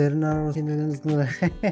Derin Aronofsky'nin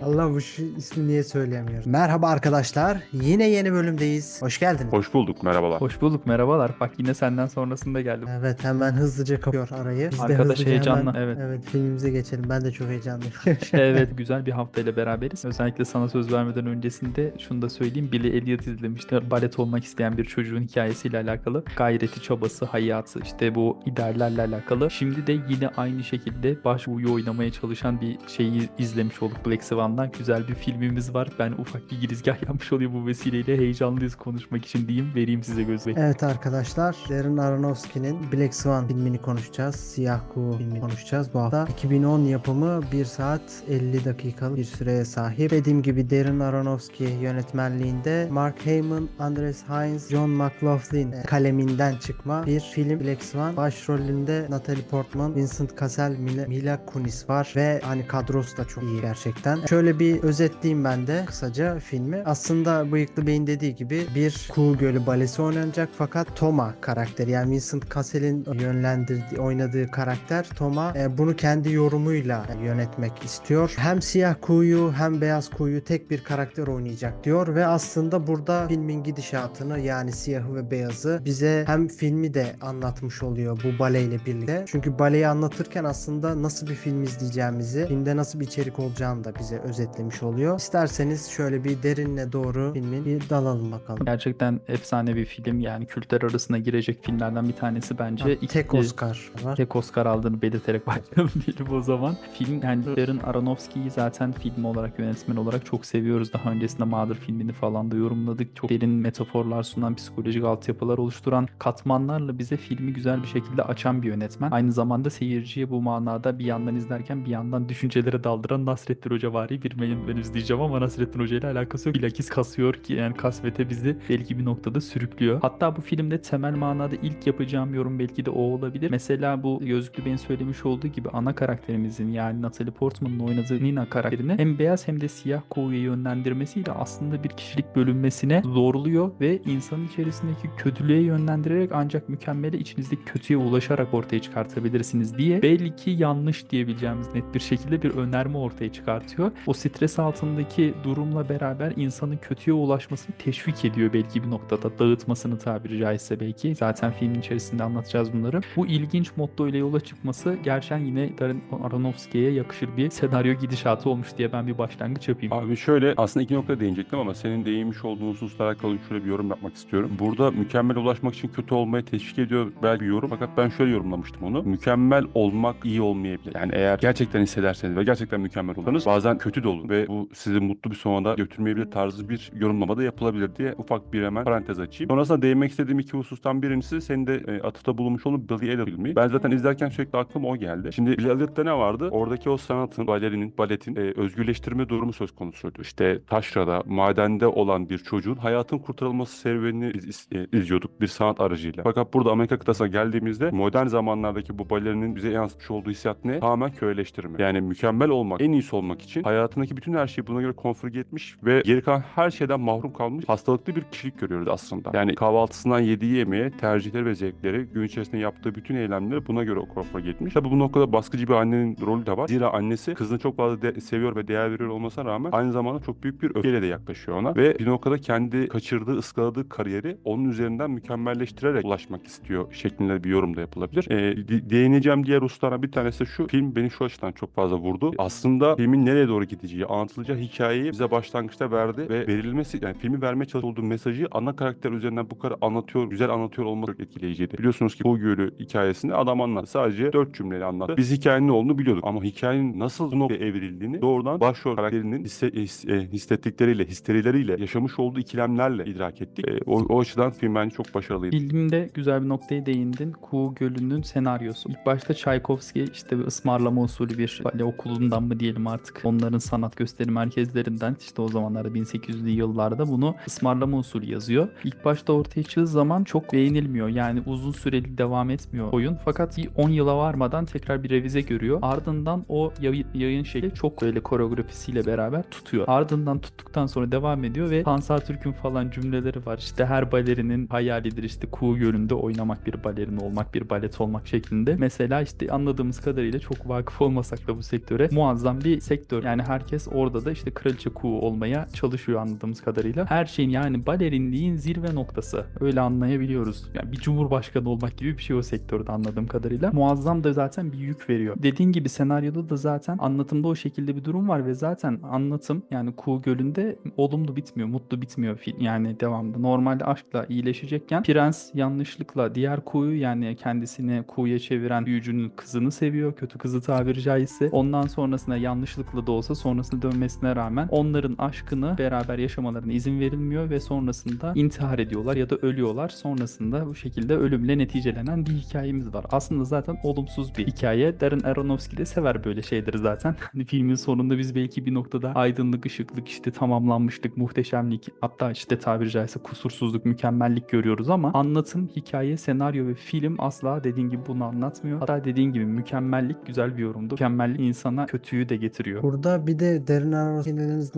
Allah bu şu ismi niye söyleyemiyorum. Merhaba arkadaşlar. Yine yeni bölümdeyiz. Hoş geldiniz. Hoş bulduk, merhabalar. Hoş bulduk merhabalar. Bak yine senden sonrasında geldim. Evet hemen hızlıca kapıyor arayı. Biz de Arkadaş hızlıca heyecanlı, hemen- evet. Evet filmimize geçelim. Ben de çok heyecanlıyım. evet güzel bir haftayla beraberiz. Özellikle sana söz vermeden öncesinde şunu da söyleyeyim. Billy Elliot izlemişti. Balet olmak isteyen bir çocuğun hikayesiyle alakalı. Gayreti, çabası, hayatı işte bu ideallerle alakalı. Şimdi de yine aynı şekilde başvuyu oynamaya çalışan bir şeyi izlemiş olduk Black Swan'dan. Güzel bir filmimiz var. Ben ufak bir girizgah yapmış olayım bu vesileyle. Heyecanlıyız konuşmak için diyeyim. Vereyim size gözü. Evet arkadaşlar, Darren Aronofsky'nin Black Swan filmini konuşacağız. Siyah Kuğu filmini konuşacağız bu hafta. 2010 yapımı 1 saat 50 dakikalık bir süreye sahip. Dediğim gibi Darren Aronofsky yönetmenliğinde Mark Hamill, Andres Hines, John McLaughlin kaleminden çıkma bir film Black Swan. Başrolünde Natalie Portman, Vincent Cassel, Mila, Mila Kunis var ve hani kadrosu da çok iyi gerçekten. Şöyle bir özetleyeyim ben de kısaca filmi. Aslında Bıyıklı Bey'in dediği gibi bir Kuğu Gölü balesi oynanacak fakat Toma karakteri yani Vincent Cassel'in yönlendirdiği oynadığı karakter Toma e, bunu kendi yorumuyla yönetmek istiyor. Hem siyah kuğuyu hem beyaz kuğuyu tek bir karakter oynayacak diyor ve aslında burada filmin gidişatını yani siyahı ve beyazı bize hem filmi de anlatmış oluyor bu baleyle birlikte. Çünkü baleyi anlatırken aslında nasıl bir film izleyeceğimizi, filmde nasıl bir içerik olacağını da bize özetlemiş oluyor. İsterseniz şöyle bir derinle doğru filmin bir dalalım bakalım. Gerçekten efsane bir film yani kültler arasına girecek filmlerden bir tanesi bence. Ha, tek Oscar var. tek Oscar aldığını belirterek başlayalım diyelim o zaman. Film yani Darren Aronofsky'yi zaten film olarak yönetmen olarak çok seviyoruz. Daha öncesinde Mother filmini falan da yorumladık. Çok derin metaforlar sunan, psikolojik altyapılar oluşturan katmanlarla bize filmi güzel bir şekilde açan bir yönetmen. Aynı zamanda seyirciye bu manada bir yandan izlerken bir yandan düşüncelere daldıran Nasrettin Hoca vari bir yönetmeniz diyeceğim ama Nasrettin Hoca ile alakası yok. Bilakis kasıyor ki yani kasvete bizi belki bir noktada sürüklüyor. Hatta bu filmde temel manada ilk yapacağım yorum belki de o olabilir. Mesela bu Gözlüklü Bey'in söylemiş olduğu gibi ana karakterimizin yani Natalie Portman'ın oynadığı Nina karakterini hem beyaz hem de siyah koğuya yönlendirmesiyle aslında bir kişilik bölünmesine zorluyor ve insanın içerisindeki kötülüğe yönlendirerek ancak mükemmele içinizdeki kötüye ulaşarak ortaya çıkartabilirsiniz diye belki yanlış diyebileceğimiz net bir şekilde bir önerme ortaya çıkartıyor. O stres altındaki durumla beraber insanın kötüye ulaşmasını teşvik ediyor belki bir noktada dağıtmasını tabiri caizse belki. Zaten filmin içerisinde anlatacağız bunları. Bu ilginç motto ile yola çıkması gerçekten yine Darren Aronofsky'ye yakışır bir senaryo gidişatı olmuş diye ben bir başlangıç yapayım. Abi şöyle aslında iki nokta değinecektim ama senin değinmiş olduğun hususla alakalı şöyle bir yorum yapmak istiyorum. Burada mükemmel ulaşmak için kötü olmaya teşvik ediyor belki bir yorum fakat ben şöyle yorumlamıştım onu. Mükemmel olmak iyi olmayabilir. Yani eğer gerçekten hissederseniz ve gerçekten mükemmel olursanız bazen kötü de olur ve bu sizi mutlu bir sona da götürmeyebilir tarzı bir yorumlama da yapılabilir diye ufak bir hemen parantez açayım. Sonrasında değinmek istediğim iki husustan birincisi senin de e, atıfta bulunmuş olduğun Billy Elliot filmi. Ben zaten izlerken sürekli aklıma o geldi. Şimdi Billy Elliot'ta ne vardı? Oradaki o sanatın, balerinin, baletin e, özgürleştirme durumu söz konusuydu. İşte taşrada, madende olan bir çocuğun hayatın kurtarılması serüvenini iz- iz- e, izliyorduk bir sanat aracıyla. Fakat burada Amerika kıtasına geldiğimizde modern zamanlardaki bu balerinin bize yansıtmış olduğu hissiyat ne? Tamamen köleleştirme. Yani mükemmel olmak, en iyisi olmak için hayatındaki bütün her şeyi buna göre konfigüre etmiş ve geri kalan her şeyden mahrum kalmış hastalıklı bir kişilik görüyoruz aslında. Yani kahvaltısından yediği yemeğe, tercihleri ve zevkleri, gün içerisinde yaptığı bütün eylemleri buna göre konfigüre etmiş. Tabi bu noktada baskıcı bir annenin rolü de var. Zira annesi kızını çok fazla de- seviyor ve değer veriyor olmasına rağmen aynı zamanda çok büyük bir öfkeyle de yaklaşıyor ona ve bir noktada kendi kaçırdığı, ıskaladığı kariyeri onun üzerinden mükemmelleştirerek ulaşmak istiyor şeklinde bir yorum da yapılabilir. De- değineceğim diğer hususlardan bir tanesi şu. Film beni şu açıdan çok fazla vurdu. Aslında filmin nereye doğru gideceği, anlatılacağı hikayeyi bize başlangıçta verdi ve verilmesi yani filmi vermeye çalıştığı mesajı ana karakter üzerinden bu kadar anlatıyor, güzel anlatıyor olması etkileyiciydi. Biliyorsunuz ki bu Gölü hikayesini adam anlattı. Sadece dört cümleyle anlattı. Biz hikayenin ne olduğunu biliyorduk ama hikayenin nasıl noktaya evrildiğini doğrudan başrol karakterinin hisse, his- e, hissettikleriyle, histerileriyle, yaşamış olduğu ikilemlerle idrak ettik. E, o, o açıdan film bence çok başarılıydı. Filmde güzel bir noktaya değindin. Kuğu Gölü'nün senaryosu. İlk başta Tchaikovsky işte ısmarlama usulü bir okulundan mı diyelim artık. Onların sanat gösteri merkezlerinden işte o zamanlarda 1800'lü yıllarda bunu ısmarlama usulü yazıyor. İlk başta ortaya çıktığı zaman çok beğenilmiyor. Yani uzun süreli devam etmiyor oyun. Fakat bir 10 yıla varmadan tekrar bir revize görüyor. Ardından o yayın, şekli çok böyle koreografisiyle beraber tutuyor. Ardından tuttuktan sonra devam ediyor ve Pansar Türk'ün falan cümleleri var. İşte her balerinin hayalidir işte Kuğu Gölü'nde oynamak bir balerin olmak, bir balet olmak şeklinde. Mesela işte anladığımız kadarıyla çok vakıf olmasak da bu sektöre muazzam bir sektör. Yani herkes orada da işte kraliçe kuğu olmaya çalışıyor anladığımız kadarıyla. Her şeyin yani balerinliğin zirve noktası. Öyle anlayabiliyoruz. Yani bir cumhurbaşkanı olmak gibi bir şey o sektörde anladığım kadarıyla. Muazzam da zaten bir yük veriyor. Dediğin gibi senaryoda da zaten anlatımda o şekilde bir durum var ve zaten anlatım yani Kuğu Gölü'nde olumlu bitmiyor, mutlu bitmiyor film yani devamlı. Normalde aşkla iyileşecekken prens yanlışlıkla diğer kuğuyu yani kendisini kuğuya çeviren büyücünün kızını seviyor. Kötü kızı tabiri caizse. Ondan sonrasında yanlışlıkla da olsa sonrasında dönmesine rağmen onların aşkını beraber yaşamalarına izin verilmiyor ve sonrasında intihar ediyorlar ya da ölüyorlar. Sonrasında bu şekilde ölümle neticelenen bir hikayemiz var. Aslında zaten olumsuz bir hikaye. Darren Aronofsky de sever böyle şeyleri zaten. Hani filmin sonunda biz belki bir noktada aydınlık, ışıklık, işte tamamlanmışlık, muhteşemlik, hatta işte tabiri caizse kusursuzluk, mükemmellik görüyoruz ama anlatım, hikaye, senaryo ve film asla dediğin gibi bunu anlatmıyor. Hatta dediğin gibi mükemmellik güzel bir yorumdu. Mükemmellik insana kötüyü de getiriyor. Burada bir de Darren Aronofsky'nin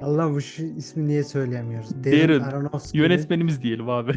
Allah bu şu ismi niye söyleyemiyoruz? Darren, Aronofsky'nin- Yönetmenimiz diyelim abi.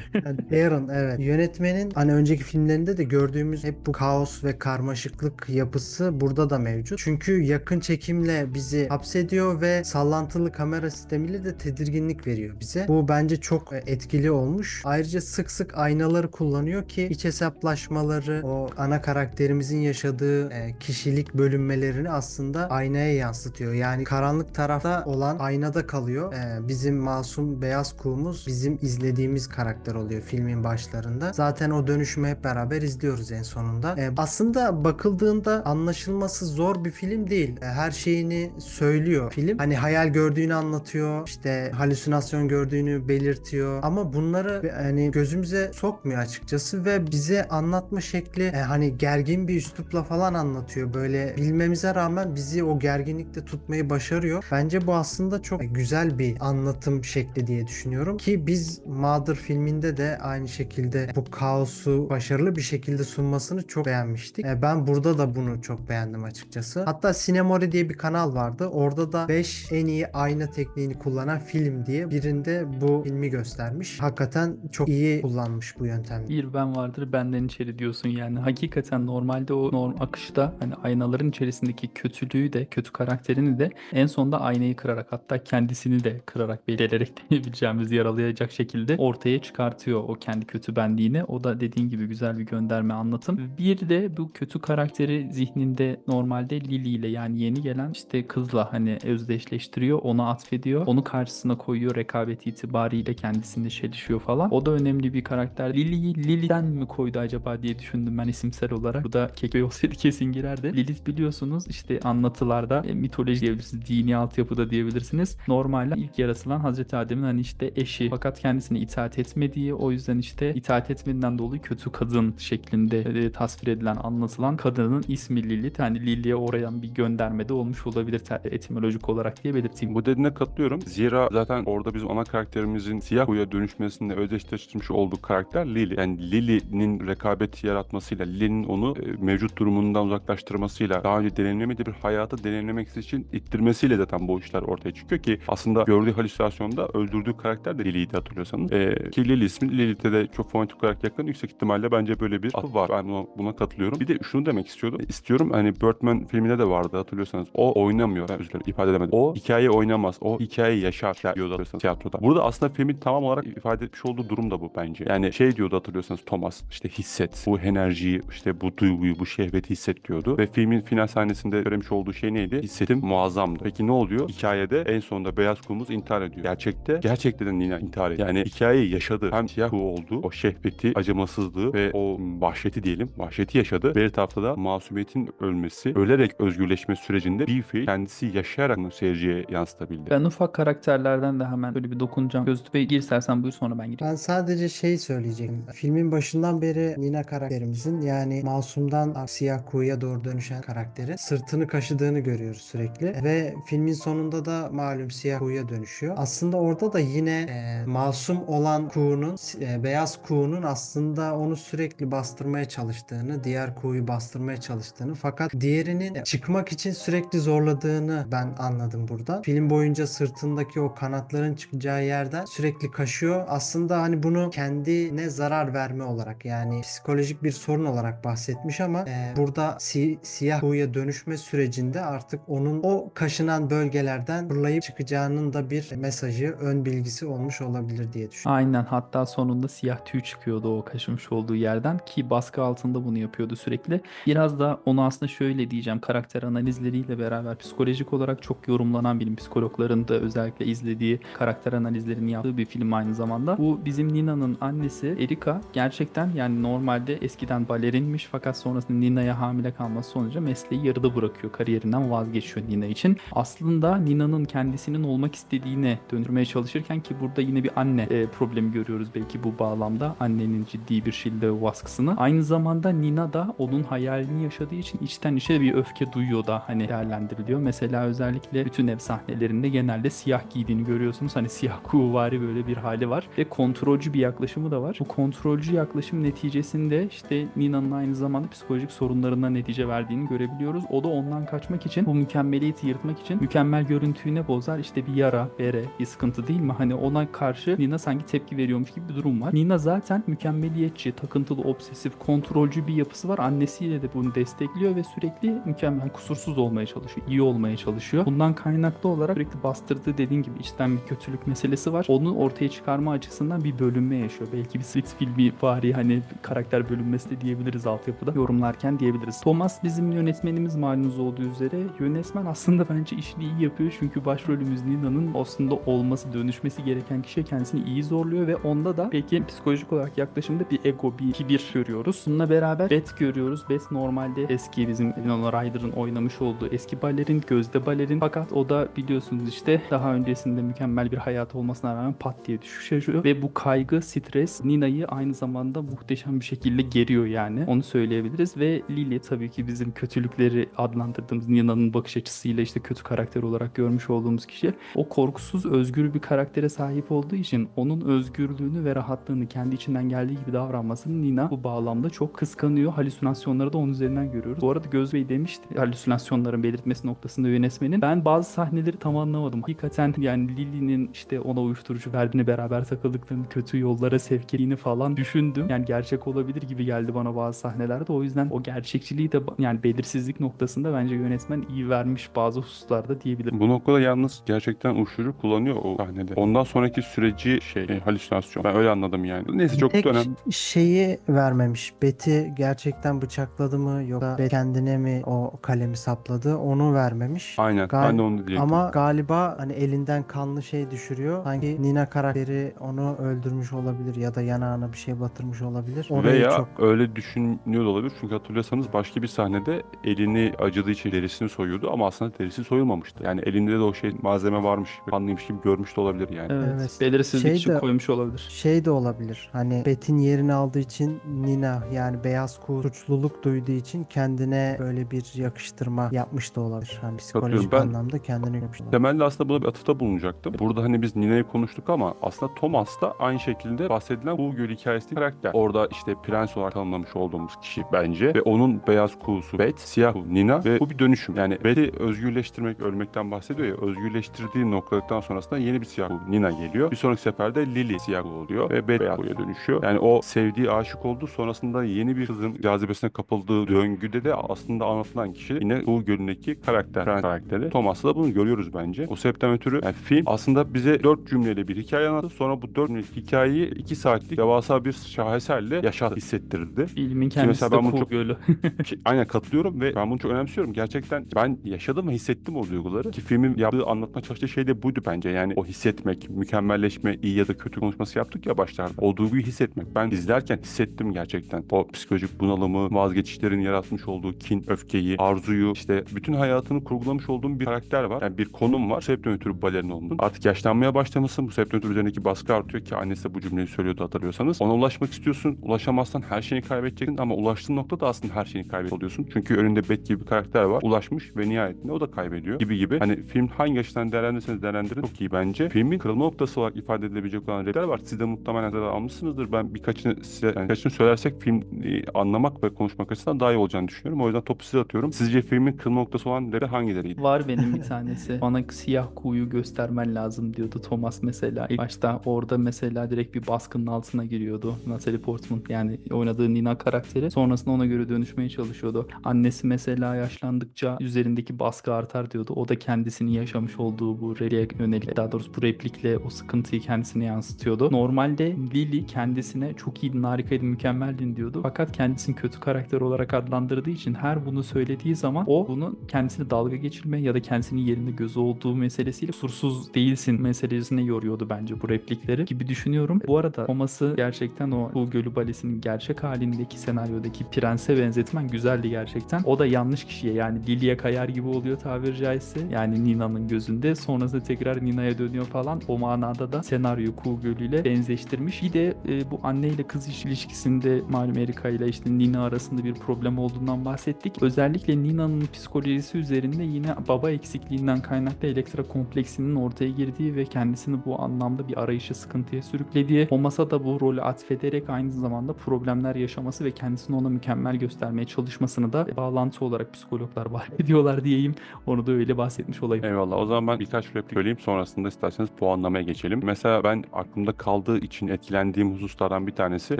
Darren evet. Yönetmenin hani önceki filmlerinde de gördüğümüz hep bu kaos ve karmaşıklık yapısı burada da mevcut. Çünkü yakın çekimle bizi hapsediyor ve sallantılı kamera sistemiyle de tedirginlik veriyor bize. Bu bence çok e, etkili olmuş. Ayrıca sık sık aynaları kullanıyor ki iç hesaplaşmaları, o ana karakterimizin yaşadığı e, kişilik bölünmelerini aslında aynaya yansıtıyor. Yani karanlık tarafta olan aynada kalıyor. E, bizim masum beyaz kuğumuz bizim izlediğimiz karakter oluyor filmin başlarında. Zaten o dönüşümü hep beraber izliyoruz en sonunda. E, aslında bakıldığında anlaşılması zor bir film değil. E, her şeyini söylüyor film. Hani hayal gördüğünü anlatıyor. işte halüsinasyon gördüğünü belirtiyor. Ama bunları hani gözümüze sokmuyor açıkçası ve bize anlatma şekli e, hani gergin bir üslupla falan anlatıyor. Böyle bilmemize rağmen bizi o gerginlikte tutmayı başarıyor. Bence bu aslında çok güzel bir anlatım şekli diye düşünüyorum ki biz Mother filminde de aynı şekilde bu kaosu başarılı bir şekilde sunmasını çok beğenmiştik. E, ben burada da bunu çok beğendim açıkçası. Hatta Sinemori diye bir kanal vardı. Orada da 5 en iyi ayna tekniğini kullanan film diye birinde bu filmi göstermiş. Hakikaten çok iyi kullanmış bu yöntemi. Bir ben vardır benden içeri diyorsun yani. Hakikaten normalde o norm akışta hani aynaların içerisindeki kötülüğü de kötü karakterini de en sonunda aynayı kırarak hatta kendisini de kırarak belirlerek diyebileceğimiz yaralayacak şekilde ortaya çıkartıyor o kendi kötü benliğini. O da dediğin gibi güzel bir gönderme anlatım. Bir de bu kötü karakteri zihninde normalde Lily ile yani yeni gelen işte kızla hani özdeşleştiriyor. Ona atfediyor. Onu karşısına koyuyor rekabet itibariyle kendisini çelişiyor falan. O da önemli bir karakter. Lily'yi Lily'den mi koydu acaba diye düşündüm ben isimsel olarak. Burada Keke olsaydı kesin girerdi. Lilith biliyorsunuz işte anlatılarda e, mitoloji diyebilirsiniz, dini altyapıda diyebilirsiniz. Normalde ilk yaratılan Hazreti Adem'in hani işte eşi fakat kendisine itaat etmediği o yüzden işte itaat etmediğinden dolayı kötü kadın şeklinde e, tasvir edilen anlatılan kadının ismi Lilith. Hani Lily'ye orayan bir gönderme de olmuş olabilir etimolojik olarak diye belirteyim. Bu dediğine katılıyorum. Zira zaten orada bizim ana karakterimizin siyah kuyuya dönüşmesinde özdeşleştirmiş olduğu karakter Lily. Yani Lily'nin rekabet yaratmasıyla, Lily'nin onu e, mevcut durumundan uzaklaştırmasıyla, daha önce deneyimlemediği bir hayatı deneyimlemek için ittirmesiyle zaten bu işler ortaya çıkıyor ki aslında gördüğü halüsinasyonda öldürdüğü karakter de Lily'ydi hatırlıyorsanız. E, ki Lily ismi Lilith'e de çok fonetik olarak yakın. Yüksek ihtimalle bence böyle bir atı var. Ben buna, buna katılıyorum. Bir de şunu demek istiyordum. İstiyorum hani Birdman filminde de vardı hatırlıyorsanız. O oynamıyor. Ben dilerim ifade edemedim. O hikaye oynamaz. O hikayeyi yaşar diyordu hatırlıyorsanız tiyatroda. Burada aslında filmin tamam olarak ifade etmiş olduğu durum da bu bence. Yani şey diyordu hatırlıyorsanız Thomas işte hisset. Bu enerjiyi işte bu duyguyu bu şehveti hisset diyordu. Ve filmin final sahnesinde söylemiş olduğu şey neydi? Hissetim muazzamdı. Peki ne oluyor? Hikayede en sonunda beyaz kumuz intihar ediyor. Gerçekte gerçekten yine intihar ediyor. Yani hikayeyi yaşadı. Hem siyah kuğu oldu. O şehveti, acımasızlığı ve o vahşeti diyelim. Vahşeti yaşadı. Bir tarafta da masumiyetin ölmesi, ölerek özgürleşme sürecinde bir fiil kendisi yaşayarak bunu seyirciye yansıtabildi. Ben ufak karakterlerden de hemen böyle bir dokunacağım. Gözlü Bey gir istersen buyur sonra ben gireyim. Ben sadece şey söyleyecektim. Filmin başından beri Nina karakterimizin yani masumdan siyah kuyuya doğru dönüşen karakteri sırtını kaşıdığını görüyoruz sürekli. Ve filmin sonunda da malum siyah kuyuya dönüşüyor. Aslında orada da yine e, masum olan kuğunun, e, beyaz kuğunun aslında onu sürekli bastırmaya çalıştığını, diğer kuğuyu bastırmaya çalıştığını fakat diğerinin çıkmak için sürekli zorladığını ben anladım burada. Film boyunca sırtındaki o kanatların çıkacağı yerden sürekli kaşıyor. Aslında hani bunu kendine zarar verme olarak yani psikolojik bir sorun olarak bahsetmiş ama e, burada si- siyah kuğuya dönüşme sürecinde artık onun o kaşınan bölgelerden fırlayıp çıkacağının da bir mesajı, ön bilgisi olmuş olabilir diye düşünüyorum. Aynen hatta sonunda siyah tüy çıkıyordu o kaşımış olduğu yerden ki baskı altında bunu yapıyordu sürekli. Biraz da onu aslında şöyle diyeceğim karakter analizleriyle beraber psikolojik olarak çok yorumlanan bilim psikologların da özellikle izlediği karakter analizlerini yaptığı bir film aynı zamanda. Bu bizim Nina'nın annesi Erika gerçekten yani normalde eskiden balerinmiş fakat sonrasında Nina'ya hamile kalması sonucu mesleği yarıda bırakıyor. Kariyerinden vazgeçiyor Nina için. Aslında Nina'nın kendisinin olmak istediğine döndürmeye çalışırken ki burada yine bir anne e, problemi görüyoruz belki bu bağlamda. Annenin ciddi bir şekilde baskısını. Aynı zamanda Nina da onun hayalini yaşadığı için içten içe bir öfke duyuyor da hani değerlendiriliyor. Mesela özellikle bütün ev sahnelerinde genelde siyah giydiğini görüyorsunuz. Hani siyah kuğuvari böyle bir hali var ve kontrolcü bir yaklaşımı da var. Bu kontrolcü yaklaşım neticesinde işte Nina'nın aynı zamanda psikolojik sorunlarına netice verdiğini görebiliyoruz. O da ondan kaçmak için bu mükemmeliyeti yırtmak için mükemmel görüntüyü ne bozar? İşte bir yara, bere, bir sıkıntı değil mi? Hani ona karşı Nina sanki tepki veriyormuş gibi bir durum var. Nina zaten mükemmeliyetçi, takıntılı, obsesif, kontrolcü bir yapısı var. Annesiyle de bunu destekliyor ve sürekli mükemmel, kusursuz olmaya çalışıyor, iyi olmaya çalışıyor. Bundan kaynaklı olarak sürekli bastırdığı dediğin gibi içten bir kötülük meselesi var. Onu ortaya çıkarma açısından bir bölünme yaşıyor. Belki bir Split filmi vari hani karakter bölünmesi de diyebiliriz altyapıda yorumlarken diyebiliriz. Thomas bizim yönetmenimiz malumunuz olduğu üzere yönetmen aslında bence işini iyi yapıyor çünkü başrolümüz Nina'nın aslında olması dönüşmesi gereken kişi kendisini iyi zorluyor ve onda da peki psikolojik olarak yaklaşımda bir ego bir kibir görüyoruz. Bununla beraber Beth görüyoruz. Beth normalde eski bizim Winona Ryder'ın oynamış olduğu eski balerin, gözde balerin fakat o da biliyorsunuz işte daha öncesinde mükemmel bir hayatı olmasına rağmen pat diye düşüş yaşıyor ve bu kaygı, stres Nina'yı aynı zamanda muhteşem bir şekilde geriyor yani. Onu söyleyebiliriz ve Lily tabii ki bizim kötülükleri adlandırdığımız Nina'nın bakış açısıyla işte kötü karakter olarak görmüş olduğumuz kişi. O korkusuz, özgür bir karaktere sahip olduğu için onun özgürlüğünü ve rahatlığını kendi içinden geldiği gibi davranmasını Nina bu bağlamda çok kıskanıyor. Halüsinasyonları da onun üzerinden görüyoruz. Bu arada Göz Bey demişti halüsinasyonların belirtmesi noktasında yönetmenin. Ben bazı sahneleri tam anlamadım. Hakikaten yani Lily'nin işte ona uyuşturucu verdiğini beraber takıldıklarını kötü yollara sevk ettiğini falan düşündüm. Yani gerçek olabilir gibi geldi bana bazı sahnelerde. O yüzden o gerçekçiliği de yani belirsizlik noktasında bence yönetmen iyi vermiş bazı hususlarda diyebilirim. Bu noktada yalnız gerçekten uyuşturucu kullanıyor o sahnede. Ondan sonraki süreci şey e, halüsinasyon. Ben öyle anladım yani. Neyse çok Tek önemli. şeyi vermemiş. Bet'i gerçekten bıçakladı mı yoksa Bet kendine mi o kalemi sapladı onu vermemiş. Aynen. Gal- ben de onu diyecektim. Ama galiba hani elinden kanlı şey düşürüyor. Sanki Nina karakteri onu öldürmüş olabilir ya da yanağına bir şey batırmış olabilir. Orayı Veya çok öyle düşünüyor da olabilir. Çünkü hatırlıyorsanız başka bir sahnede elini acıdığı için derisini soyuyordu ama aslında derisi soyulmamıştı. Yani elinde de o şey malzeme varmış. Kanlıymış gibi görmüş de olabilir yani. Evet. Evet. Belirsizlik Şey için de- koymuş olabilir. şey de olabilir. Hani Bet'in yerini aldığı için Nina yani beyaz kuğu suçluluk duyduğu için kendine böyle bir yakıştırma yapmış da olabilir. Hani psikolojik Ben- anlamda kendine yapmış olabilir. Temelde aslında buna bir atıfta bulunacaktım. Burada hani biz Nina'yı konuştuk ama aslında Thomas da aynı şekilde bahsedilen Kuğu Gölü hikayesindeki karakter. Orada işte prens olarak tanımlamış olduğumuz kişi bence ve onun beyaz kuğusu Bet, siyah kuğu Nina ve bu bir dönüşüm. Yani Bet'i özgürleştirmek, ölmekten bahsediyor ya özgürleştirdiği noktadan sonrasında yeni bir siyah Nina geliyor. Bir sonraki seferde Lily siyah oluyor ve Bet beyaz kuğuya dönüşüyor. Yani o sevdiği, aşık oldu. Sonrasında yeni bir kızın cazibesine kapıldığı döngüde de aslında anlatılan kişi yine Kuğu Gölü'ndeki karakter, prens karakteri. Thomas'ta da bunu görüyoruz bence. O sebepten ötürü yani film aslında bize dört cümleyle bir hikaye anlattı. Sonra bu dört cümlelik hikayeyi iki saatlik devasa bir şaheserle yaşat hissettirdi. Filmin kendisi mesela de ben bunu Kuğu çok- Gölü. Ki- Aynen katılıyorum ve ben bunu çok önemsiyorum. Gerçekten ben yaşadım ve hissettim o duyguları. Ki filmin yaptığı anlatma çalıştığı şey de buydu bence. Yani o hissetmek, mükemmelleşme, iyi ya da kötü konuşması yaptık ya başlarda. O duyguyu hissetmek. Ben izlerken hissettim gerçekten. O psikolojik bunalımı, vazgeçişlerin yaratmış olduğu kin, öfkeyi, arzuyu, işte bütün hayatını kurgulamış olduğum bir karakter var. Yani bir konum var. Bu sebepten ötürü balerin oldun. Artık yaşlanmaya başlamışsın. Bu sebepten ötürü üzerindeki baskı artıyor ki annesi de bu cümleyi söylüyordu hatırlıyorsanız. Ona ulaşmak istiyorsun. Ulaşamazsan her şeyini kaybedeceksin ama ulaştığın noktada aslında her şeyini kaybediyor oluyorsun. Çünkü önünde Bet gibi bir karakter var. Ulaşmış ve nihayetinde o da kaybediyor gibi gibi. Hani film hangi açıdan değerlendirirseniz değerlendirin çok iyi bence. Filmin kırılma noktası olarak ifade edilebilecek olan replikler var. Siz de muhtemelen de almışsınızdır. Ben birkaçını size yani birkaçını söylersek film e, anlamak ve konuşmak açısından daha iyi olacağını düşünüyorum. O yüzden topu size atıyorum. Sizce filmin kırılma noktası olan replikler hangileriydi? Var benim bir tanesi. Bana siyah kuğuyu göstermen lazım diyordu Thomas mesela. İlk başta orada mesela direkt bir baskının altına giriyordu. Natalie Portman yani oynadığı Nina karakteri. Sonrasında ona göre dönüşmeye çalışıyordu. Annesi mesela mesela yaşlandıkça üzerindeki baskı artar diyordu. O da kendisini yaşamış olduğu bu repliğe yönelik daha doğrusu bu replikle o sıkıntıyı kendisine yansıtıyordu. Normalde Lily kendisine çok iyiydin, harikaydın, mükemmeldin diyordu. Fakat kendisini kötü karakter olarak adlandırdığı için her bunu söylediği zaman o bunu kendisini dalga geçirme ya da kendisinin yerinde gözü olduğu meselesiyle kusursuz değilsin meselesine yoruyordu bence bu replikleri gibi düşünüyorum. Bu arada Thomas'ı gerçekten o Kuğu Gölü Balesi'nin gerçek halindeki senaryodaki prense benzetmen güzeldi gerçekten. O da yanlış kişiye yani Lily'e kayar gibi oluyor tabiri caizse. Yani Nina'nın gözünde. Sonrasında tekrar Nina'ya dönüyor falan. O manada da senaryo Kuğu Gölü ile benzeştirmiş. Bir de e, bu anne ile kız iş- ilişkisinde malum Erika ile işte Nina arasında bir problem olduğundan bahsettik. Özellikle Nina'nın psikolojisi üzerinde yine baba eksikliğinden kaynaklı Elektra kompleksinin ortaya girdiği ve kendisini bu anlamda bir arayışı sıkıntıya sürüklediği, Thomas'a da bu rolü atfederek aynı zamanda problemler yaşaması ve kendisini ona mükemmel göstermeye çalışmasını da bağlantı olarak psikologlar bahsediyorlar diyeyim. Onu da öyle bahsetmiş olayım. Eyvallah. O zaman ben birkaç replik söyleyeyim. Sonrasında isterseniz puanlamaya geçelim. Mesela ben aklımda kaldığı için etkilendiğim hususlardan bir tanesi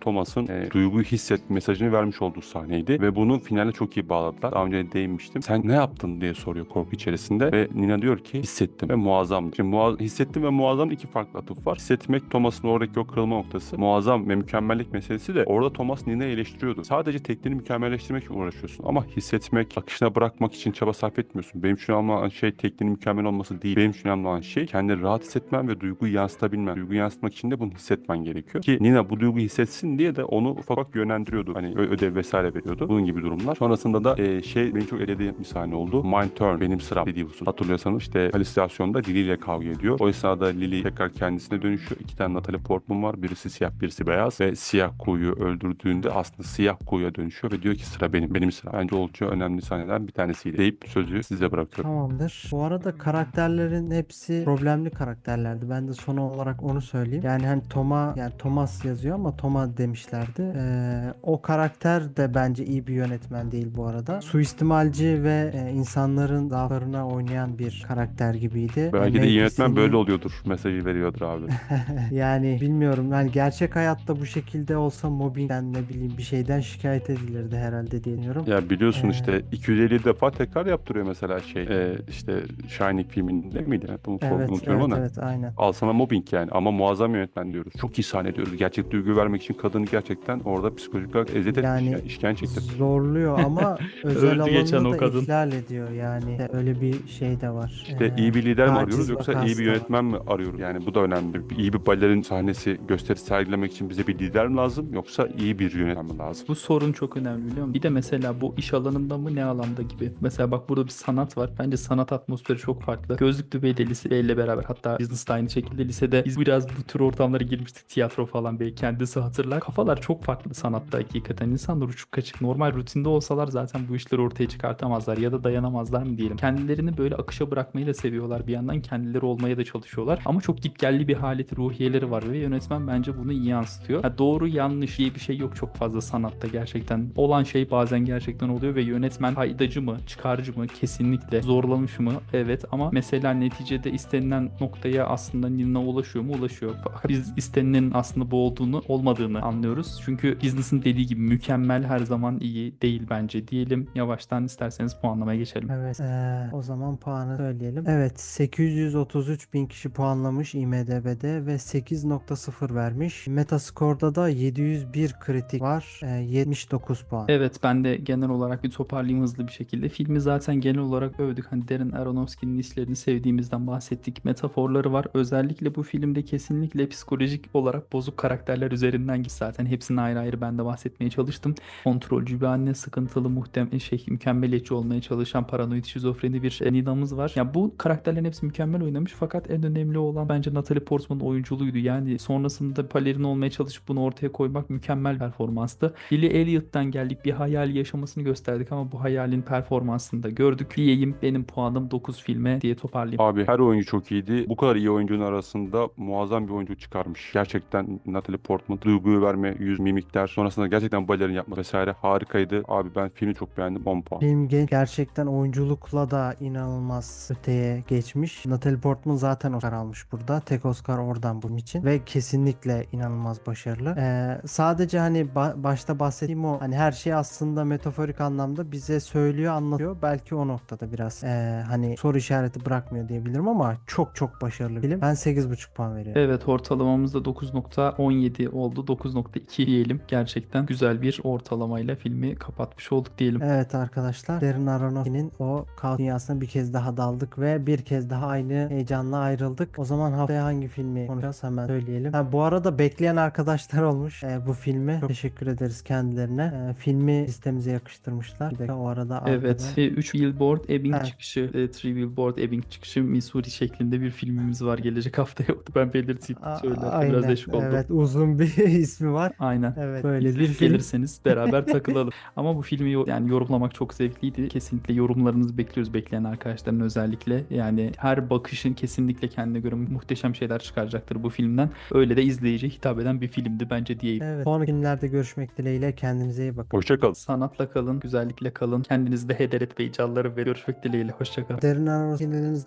Thomas'ın e, duyguyu hisset mesajını vermiş olduğu sahneydi. Ve bunu finale çok iyi bağladılar. Daha önce de değinmiştim. Sen ne yaptın diye soruyor korku içerisinde. Ve Nina diyor ki hissettim ve muazzam. Şimdi muaz- hissettim ve muazzam iki farklı atıf var. Hissetmek Thomas'ın oradaki o kırılma noktası. Muazzam ve mükemmellik meselesi de orada Thomas Nina'yı eleştiriyordu. Sadece tekniğini mükemmelleştirmek uğraşıyorsun. Ama hissetmek, akışına bırakmak için çaba sarf etmiyorsun. Benim için önemli olan şey tekniğinin mükemmel olması değil. Benim için önemli olan şey kendini rahat hissetmen ve duyguyu yansıtabilmen. Duyguyu yansıtmak için de bunu hissetmen gerekiyor. Ki Nina bu duyguyu hissetsin diye de onu ufak ufak yönlendiriyordu. Hani ödev vesaire veriyordu. Bunun gibi durumlar. Sonrasında da e, şey beni çok elediği bir sahne oldu. Mind turn benim sıram dediği husus. Hatırlıyorsanız işte halüsinasyonda Lily ile kavga ediyor. O esnada Lily tekrar kendisine dönüşüyor. İki tane Natalie Portman var. Birisi siyah birisi beyaz. Ve siyah kuğuyu öldürdüğünde aslında siyah kuğuya dönüşüyor ve diyor ki sıra benim. Benim sıra. Bence oldukça önemli sahnelerden bir tanesiydi. Deyip sözü size bırakıyorum. Tamamdır. Bu arada karakterlerin hepsi problemli karakterlerdi. Ben de son olarak onu söyleyeyim. Yani hani Toma yani Thomas yazıyor ama Toma demişlerdi. Ee, o karakter de bence iyi bir yönetmen değil bu arada. Suistimalci ve e, insanların zaaflarına oynayan bir karakter gibiydi. Belki de yönetmen böyle oluyordur. Mesajı veriyordur abi. yani bilmiyorum. Yani gerçek hayatta bu şekilde olsa mobbingden ne bileyim bir şeyden şikayet edilirdi herhalde diye düşünüyorum. Ya biliyorsun Ee, işte 250 defa tekrar yaptırıyor mesela şey. e, işte Shining filminde miydi? Bunu Evet, unutuyorum evet, ama. evet, aynen. Al sana mobbing yani ama muazzam yönetmen diyoruz. Çok iyi sahne diyoruz. Gerçek duygu vermek için kadını gerçekten orada psikolojik olarak eziyet etmiş. Yani Yani, işkence ettirmiş. Zorluyor ama özel alanını o da kadın. ihlal ediyor yani. Öyle bir şey de var. İşte Ee, iyi bir lider mi arıyoruz yoksa iyi bir yönetmen mi arıyoruz? Yani bu da önemli. İyi bir balerin sahnesi gösterisi sergilemek için bize bir lider mi lazım yoksa iyi bir yönetmen mi lazım? Bu sorun çok önemli biliyor musun? Bir de mesela bu iş alanında mı ne alanda gibi. Mesela bak burada bir sanat var. Bence sanat atmosferi çok farklı. Gözlüklü Bey'le liseyle beraber hatta Business da aynı şekilde lisede biz biraz bu tür ortamlara girmiştik. Tiyatro falan belki kendisi hatırlar. Kafalar çok farklı sanatta hakikaten. İnsanlar uçuk kaçık. Normal rutinde olsalar zaten bu işleri ortaya çıkartamazlar ya da dayanamazlar mı diyelim. Kendilerini böyle akışa bırakmayı da seviyorlar. Bir yandan kendileri olmaya da çalışıyorlar. Ama çok gitgelli bir haleti, ruhiyeleri var ve yönetmen bence bunu iyi yansıtıyor. Ha, doğru yanlış diye bir şey yok çok fazla sanatta gerçekten. Olan şey bazen gerçekten oluyor ve yönetmen faydacı mı, çıkarcı mı? Kesinlikle. Zorlamış mı? Evet ama mesela neticede istenilen noktaya aslında Nina ulaşıyor mu? Ulaşıyor. Fakat biz istenilenin aslında bu olduğunu olmadığını anlıyoruz. Çünkü business'ın dediği gibi mükemmel her zaman iyi değil bence diyelim. Yavaştan isterseniz puanlamaya geçelim. Evet. ee, o zaman puanı söyleyelim. Evet. 833 bin kişi puanlamış IMDB'de ve 8.0 vermiş. Metascore'da da 701 kritik var. Ee, 79 puan. Evet ben de genel olarak bir toparlayayım hızlı bir şekilde. Filmi zaten genel olarak övdük. Hani Darren Aronofsky'nin işlerini sevdiğimizden bahsettik. Metaforları var. Özellikle bu filmde kesinlikle psikolojik olarak bozuk karakterler üzerinden git zaten. Hepsini ayrı ayrı ben de bahsetmeye çalıştım. Kontrolcü bir anne, sıkıntılı muhtem şey mükemmeliyetçi olmaya çalışan paranoid şizofreni bir Nina'mız var. Ya bu karakterlerin hepsi mükemmel oynamış fakat en önemli olan bence Natalie Portman'ın oyunculuğuydu. Yani sonrasında palerin olmaya çalışıp bunu ortaya koymak mükemmel performanstı. Billy Elliot'tan geldik bir hayal yaşamasını gösterdik ama bu hayalin performansını da gördük. Diyeyim benim puanım 9 filme diye toparlayayım. Abi her oyuncu çok iyiydi. Bu kadar iyi oyuncunun arasında muazzam bir oyuncu çıkarmış. Gerçekten Natalie Portman duyguyu verme, yüz mimikler, sonrasında gerçekten balerin yapma vesaire harikaydı. Abi ben filmi çok beğendim. 10 puan. Film gerçekten oyunculukla da inanılmaz öteye geçmiş. Natalie Portman zaten Oscar almış burada. Tek Oscar oradan bunun için ve kesinlikle inanılmaz başarılı. Ee, sadece hani ba- başta bahsettiğim o hani her şey aslında metaforik anlamda aslında bize söylüyor, anlatıyor. Belki o noktada biraz eee, hani soru işareti bırakmıyor diyebilirim ama çok çok başarılı bir film. Ben 8.5 puan veriyorum. Evet ortalamamız da 9.17 oldu. 9.2 diyelim. Gerçekten güzel bir ortalamayla filmi kapatmış olduk diyelim. Evet arkadaşlar Darren Aronofsky'nin o kaos dünyasına bir kez daha daldık ve bir kez daha aynı heyecanla ayrıldık. O zaman haftaya hangi filmi konuşacağız hemen söyleyelim. Ha, bu arada bekleyen arkadaşlar olmuş e, bu filmi. Çok teşekkür ederiz kendilerine. E, filmi listemize yakıştırmışlar. Bir dakika o arada Evet. arkada- 3 Billboard Ebbing Evet. çıkışı, 3 Billboard Ebbing çıkışı Missouri şeklinde bir filmimiz var gelecek haftaya. Ben belirteyim. A- Söylerken biraz aynen. eşlik oldum. Evet uzun bir ismi var. Aynen. Evet Böyle bir film. gelirseniz beraber takılalım. Ama bu filmi yo- yani yorumlamak çok zevkliydi. Kesinlikle yorumlarınızı bekliyoruz bekleyen arkadaşların özellikle. Yani her bakışın kesinlikle kendine göre muhteşem şeyler çıkaracaktır bu filmden. Öyle de izleyiciye hitap eden bir filmdi bence diyeyim. Evet. Sonraki filmlerde görüşmek dileğiyle kendinize iyi bakın. Hoşçakalın. Sanatla kalın, güzellikle kalın. Kendinizi de heder etmeyi canları ve görüşmek dileğiyle. Hoşçakalın. Aronofsky'nin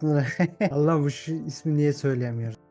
Allah bu şu ismi niye söyleyemiyoruz?